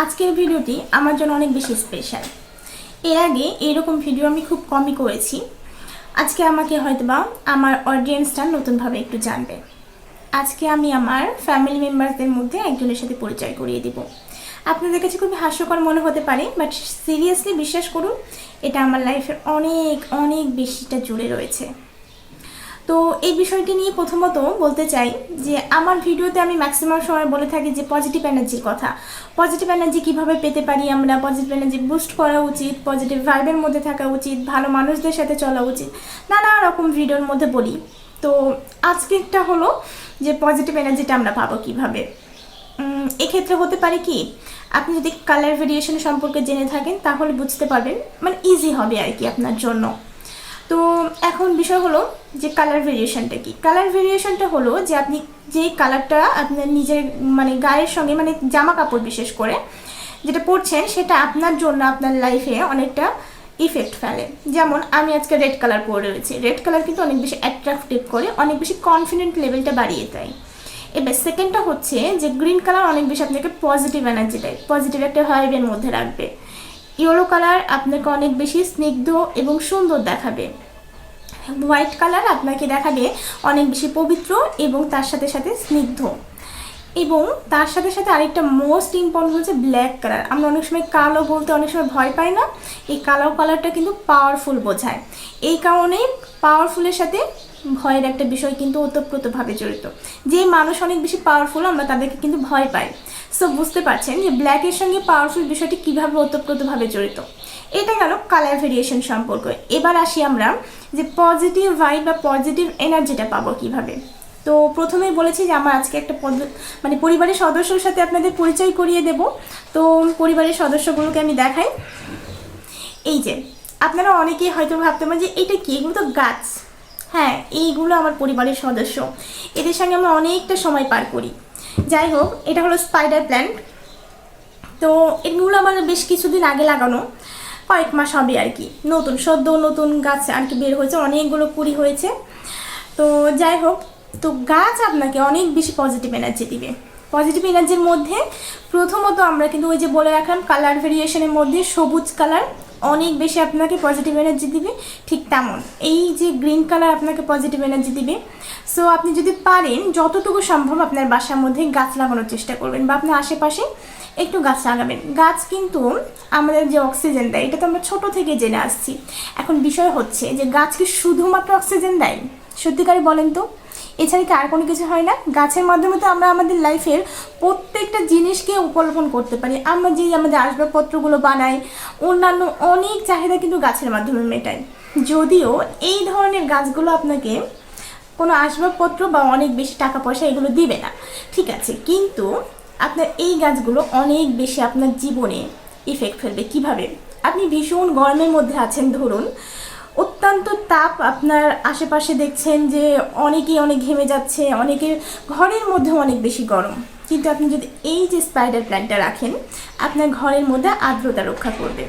আজকের ভিডিওটি আমার জন্য অনেক বেশি স্পেশাল এর আগে এরকম ভিডিও আমি খুব কমই করেছি। আজকে আমাকে হয়তোবা আমার অডিয়েন্সটা নতুনভাবে একটু জানবে। আজকে আমি আমার ফ্যামিলি মেম্বারদের মধ্যে একজনের সাথে পরিচয় করিয়ে দিব। আপনাদের কাছে খুবই হাস্যকর মনে হতে পারে বাট সিরিয়াসলি বিশ্বাস করুন, এটা আমার লাইফের অনেক অনেক বেশিটা জুড়ে রয়েছে। তো এই বিষয়টি নিয়ে প্রথমত বলতে চাই যে আমার ভিডিওতে আমি ম্যাক্সিমাম সময় বলে থাকি যে পজিটিভ এনার্জির কথা। পজিটিভ এনার্জি কীভাবে পেতে পারি আমরা? পজিটিভ এনার্জি বুস্ট করা উচিত পজিটিভ ভাইবের মধ্যে থাকা উচিত, ভালো মানুষদের সাথে চলা উচিত, নানা রকম ভিডিওর মধ্যে বলি। তো আজকেরটা হলো যে পজিটিভ এনার্জিটা আমরা পাবো কীভাবে? এক্ষেত্রে হতে পারে কি, আপনি যদি কালার ভেরিয়েশন সম্পর্কে জেনে থাকেন তাহলে বুঝতে পারবেন মানে ইজি হবে আর কি আপনার জন্য। তো এখন বিষয় হলো যে কালার ভেরিয়েশনটা কি? কালার ভেরিয়েশনটা হলো যে আপনি যেই কালারটা আপনার নিজের মানে গায়ের সঙ্গে মানে জামা কাপড় বিশেষ করে যেটা পরছেন, সেটা আপনার জন্য আপনার লাইফে অনেকটা ইফেক্ট ফেলে। যেমন আমি আজকে রেড কালার পরে রয়েছি। রেড কালার কিন্তু অনেক বেশি অ্যাট্রাকটিভ করে, অনেক বেশি কনফিডেন্ট লেভেলটা বাড়িয়ে দেয়। এবার সেকেন্ডটা হচ্ছে যে গ্রিন কালার অনেক বেশি আপনাকে পজিটিভ এনার্জি দেয়। পজিটিভ একটা ভাইবের মধ্যে রাখবে। ইয়েলো কালার আপনাকে অনেক বেশি স্নিগ্ধ এবং সুন্দর দেখাবে। হোয়াইট কালার আপনাকে দেখাবে অনেক বেশি পবিত্র এবং তার সাথে সাথে স্নিগ্ধ। এবং তার সাথে সাথে আরেকটা মোস্ট ইম্পর্টেন্ট হচ্ছে ব্ল্যাক কালার আমরা অনেক সময় কালো বলতে অনেক সময় ভয় পাই না। এই কালো কালারটা কিন্তু পাওয়ারফুল বোঝায়। এই কারণে পাওয়ারফুলের সাথে ভয়ের একটা বিষয় কিন্তু ওতপ্রোতভাবে জড়িত। যে মানুষ অনেক বেশি পাওয়ারফুল আমরা তাদেরকে কিন্তু ভয় পাই। সো বুঝতে পারছেন যে ব্ল্যাকের সঙ্গে পাওয়ারফুল বিষয়টি কীভাবে ওতপ্রোতভাবে জড়িত? এটা গেল কালার ভেরিয়েশন সম্পর্ক। এবার আসি আমরা যে পজিটিভ ভাইব বা পজিটিভ এনার্জিটা পাবো কীভাবে। তো প্রথমেই বলেছি যে আমার আজকে একটা মানে পরিবারের সদস্যর সাথে আপনাদের পরিচয় করিয়ে দেব। তো পরিবারের সদস্যগুলোকে আমি দেখাই। এই যে, আপনারা অনেকেই হয়তো ভাবতে পারেন যে এটা কি? এগুলো তো গাছ। হ্যাঁ এইগুলো আমার পরিবারের সদস্য। এদের সঙ্গে আমরা অনেকটা সময় পার করি। যাই হোক, এটা হলো স্পাইডার প্ল্যান্ট তো এগুলো আমার বেশ কিছুদিন আগে লাগানো। কয়েক মাস হবে আর কি। নতুন সদ্য নতুন গাছ আর কি বের হয়েছে, অনেকগুলো কুড়ি হয়েছে। তো যাই হোক, তো গাছ আপনাকে অনেক বেশি পজিটিভ এনার্জি দিবে। পজিটিভ এনার্জির মধ্যে প্রথমত আমরা কিন্তু ওই যে বলে রাখলাম কালার ভেরিয়েশনের মধ্যে সবুজ কালার অনেক বেশি আপনাকে পজিটিভ এনার্জি দিবে, ঠিক তেমন। এই যে গ্রিন কালার আপনাকে পজিটিভ এনার্জি দিবে সো আপনি যদি পারেন, যতটুকু সম্ভব আপনার বাসার মধ্যে গাছ লাগানোর চেষ্টা করবেন বা আপনার আশেপাশে একটু গাছ লাগাবেন। গাছ কিন্তু আমাদের যে অক্সিজেন দেয়, এটা তো আমরা ছোট থেকে জেনে আসছি। এখন বিষয় হচ্ছে যে গাছ কি শুধুমাত্র অক্সিজেন দেয়? সত্যিকারে বলেন তো? এছাড়া কি আর কোনো কিছু হয় না? গাছের মাধ্যমে তো আমরা আমাদের লাইফের প্রত্যেকটা জিনিসকে উপলব্ধন করতে পারি। আমরা যে আমাদের আসবাবপত্রগুলো বানাই, অন্যান্য অনেক চাহিদা কিন্তু গাছের মাধ্যমে মেটাই। যদিও এই ধরনের গাছগুলো আপনাকে কোনো আসবাবপত্র বা অনেক বেশি টাকা পয়সা এগুলো দিবে না। ঠিক আছে, কিন্তু আপনার এই গাছগুলো অনেক বেশি আপনার জীবনে ইফেক্ট ফেলবে। কীভাবে? আপনি ভীষণ গরমের মধ্যে আছেন, ধরুন অত্যন্ত তাপ আপনার আশেপাশে দেখছেন যে অনেকেই অনেক ঘেমে যাচ্ছে, অনেকের ঘরের মধ্যে অনেক বেশি গরম। কিন্তু আপনি যদি এই যে স্পাইডার প্ল্যান্টটা রাখেন, আপনার ঘরের মধ্যে আর্দ্রতা রক্ষা করবে।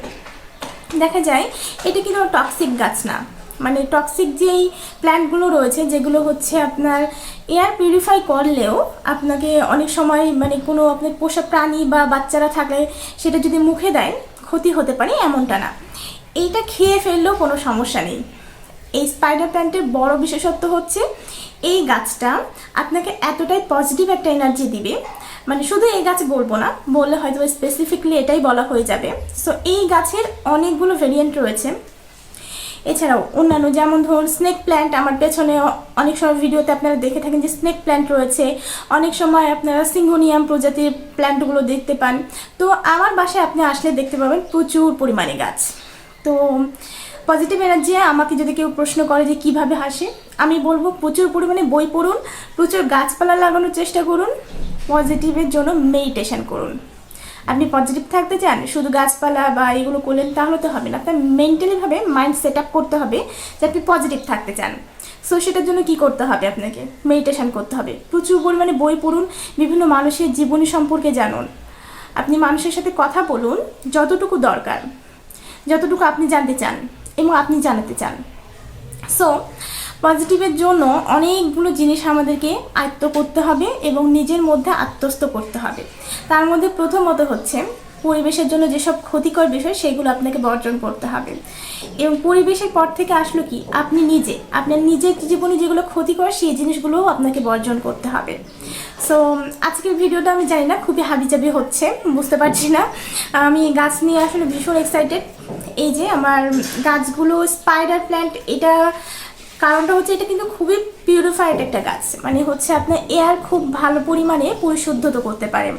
দেখা যায়, এটা কিন্তু টক্সিক গাছ না। মানে টক্সিক যেই প্ল্যান্টগুলো রয়েছে, যেগুলো হচ্ছে আপনার এয়ার পিউরিফাই করলেও আপনাকে অনেক সময় মানে কোনো আপনার পোষা প্রাণী বা বাচ্চারা থাকলে সেটা যদি মুখে দেয়, ক্ষতি হতে পারে এমনটা না। এইটা খেয়ে ফেললেও কোনো সমস্যা নেই। এই স্পাইডার প্ল্যান্টের বড় বিশেষত্ব হচ্ছে, এই গাছটা আপনাকে এতটাই পজিটিভ একটা এনার্জি দিবে। মানে শুধু এই গাছ বলব না, বললে হয়তো স্পেসিফিকলি এটাই বলা হয়ে যাবে। সো এই গাছের অনেকগুলো ভেরিয়েন্ট রয়েছে। এছাড়াও অন্যান্য যেমন ধরুন স্নেক প্ল্যান্ট আমার পেছনে অনেক সময় ভিডিওতে আপনারা দেখে থাকেন যে স্নেক প্ল্যান্ট রয়েছে। অনেক সময় আপনারা সিংহনিয়াম প্রজাতির প্ল্যান্টগুলো দেখতে পান। তো আমার বাসায় আপনি আসলে দেখতে পাবেন প্রচুর পরিমাণে গাছ। তো পজিটিভ এনার্জি আমাকে যদি কেউ প্রশ্ন করে যে কীভাবে হাসে, আমি বলব প্রচুর পরিমাণে বই পড়ুন, প্রচুর গাছপালা লাগানোর চেষ্টা করুন পজিটিভের জন্য মেডিটেশন করুন। আপনি পজিটিভ থাকতে চান, শুধু গাছপালা বা এগুলো করলেন তাহলে তো হবে না। আপনার মেন্টালিভাবে মাইন্ড সেট আপ করতে হবে যে আপনি পজিটিভ থাকতে চান। সো সেটার জন্য কি করতে হবে আপনাকে? মেডিটেশান করতে হবে। প্রচুর পরিমাণে বই পড়ুন, বিভিন্ন মানুষের জীবনী সম্পর্কে জানুন। আপনি মানুষের সাথে কথা বলুন, যতটুকু দরকার। যতটুকু আপনি জানতে চান এবং আপনি জানাতে চান। সো পজিটিভের জন্য অনেকগুলো জিনিস আমাদেরকে আয়ত্ত করতে হবে এবং নিজের মধ্যে আত্মস্থ করতে হবে। তার মধ্যে প্রথমত হচ্ছে পরিবেশের জন্য যেসব ক্ষতিকর বিষয়, সেগুলো আপনাকে বর্জন করতে হবে। এবং পরিবেশের পর থেকে আসলো কি? আপনি নিজে, আপনার নিজের জীবনে যেগুলো ক্ষতিকর, সেই জিনিসগুলোও আপনাকে বর্জন করতে হবে। সো আজকের ভিডিওটা আমি জানি না, খুবই হাবিজাবি হচ্ছে, বুঝতে পারছি না। আমি গাছ নিয়ে আসলে ভীষণ এক্সাইটেড এই যে আমার গাছগুলো স্পাইডার প্ল্যান্ট এটা কারণটা হচ্ছে এটা কিন্তু খুবই পিউরিফাইড একটা গাছ। মানে হচ্ছে আপনার এয়ার খুব ভালো পরিমাণে পরিশুদ্ধত করতে পারে।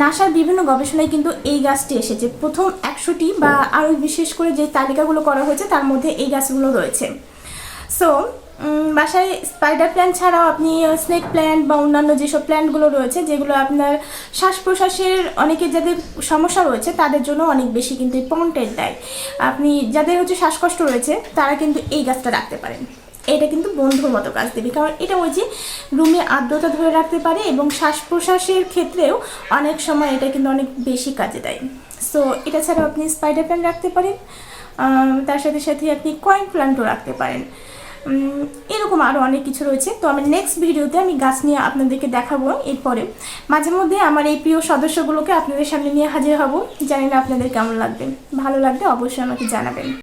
নাসার বিভিন্ন গবেষণায় কিন্তু এই গাছটি এসেছে। প্রথম একশোটি বা আরও বিশেষ করে যে তালিকাগুলো করা হয়েছে, তার মধ্যে এই গাছগুলো রয়েছে। সো বাসায় স্পাইডার প্ল্যান্ট ছাড়াও আপনি স্নেক প্ল্যান্ট বা অন্যান্য যেসব প্ল্যান্টগুলো রয়েছে, যেগুলো আপনার শ্বাস প্রশ্বাসের অনেকের যাদের সমস্যা রয়েছে, তাদের জন্য অনেক বেশি কিন্তু পন্টেড দেয়। আপনি, যাদের হচ্ছে শ্বাসকষ্ট রয়েছে, তারা কিন্তু এই গাছটা রাখতে পারেন। এটা কিন্তু বন্ধুর মতো কাজ দেবে, কারণ এটা ওই যে রুমে আর্দ্রতা ধরে রাখতে পারে এবং শ্বাস প্রশ্বাসের ক্ষেত্রেও অনেক সময় এটা কিন্তু অনেক বেশি কাজে দেয়। সো এটা ছাড়াও আপনি স্পাইডার প্ল্যান্ট রাখতে পারেন তার সাথে সাথে আপনি কয়েন প্ল্যান্টও রাখতে পারেন। এরকম আরও অনেক কিছু রয়েছে। তো আমি নেক্সট ভিডিওতে আমি গাছ নিয়ে আপনাদেরকে দেখাবো এরপরে। মাঝে মধ্যে আমার এই প্রিয় সদস্যগুলোকে আপনাদের সামনে নিয়ে হাজির হব। জানি না আপনাদের কেমন লাগবে। ভালো লাগবে অবশ্যই আমাকে জানাবেন।